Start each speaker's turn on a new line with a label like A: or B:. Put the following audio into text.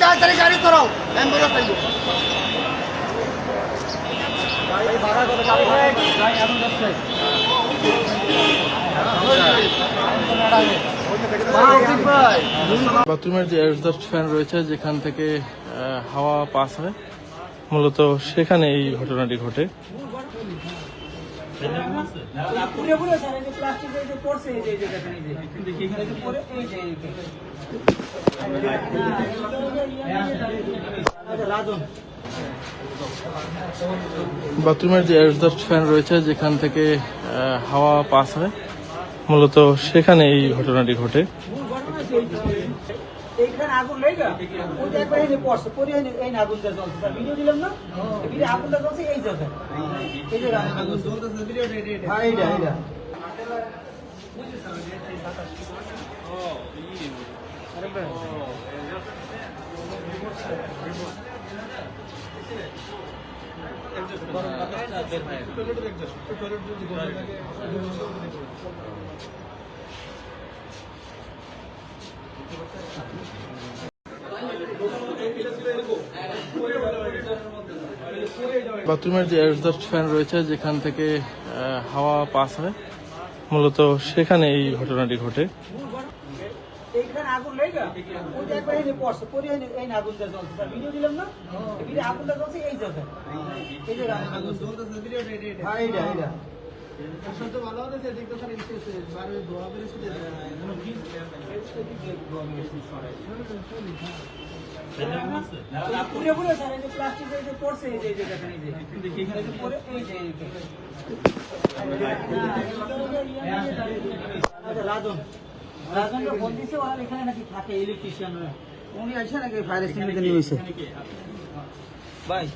A: তাড়াতাড়ি গাড়ি
B: বাথরুমের যে এক্সস্ট ফ্যান রয়েছে যেখান থেকে হাওয়া পাস হয় মূলত সেখানে এই ঘটনাটি ঘটে।
C: পুরো পুরো স্যার এই যে প্লাস্টিক এই যে পড়ছে এই যে রাজন
B: বাথরুমের যে এক্সস্ট ফ্যান রয়েছে, যেখান থেকে হাওয়া পাস হয়, মূলত সেখানে এই ঘটনাটি ঘটে।
C: এইখানে আগুন লেগা ওই যে একবার এই পড়ছে পরে এই এই আগুনটা জ্বলছে। ভিডিও দিলাম না? ভিডিও আগুনটা জ্বলছে এই জায়গায় এই যে আগুন জ্বলছে ভিডিও হ্যাঁ এইটা এইটা।
B: বাথরুমের যে এক্সস্ট ফ্যান রয়েছে যেখান থেকে হাওয়া পাস হয় মূলত সেখানে এই ঘটনাটি ঘটে।
C: এইখানে আগুন লেগা? ওই যে এই যে পড়ছে পরে এই এই আগুনটা জ্বলছে। ভিডিও দিলাম না? ভিডিও আগুনটা জ্বলছে এই রাজন। রাজনকে ফোন দিছে ওরা এখানে নাকি থাকে ইলেকট্রিশিয়ান উনি আসে নাকি ফায়ার এক্সটিংগুইশার নিয়েছে ভাই।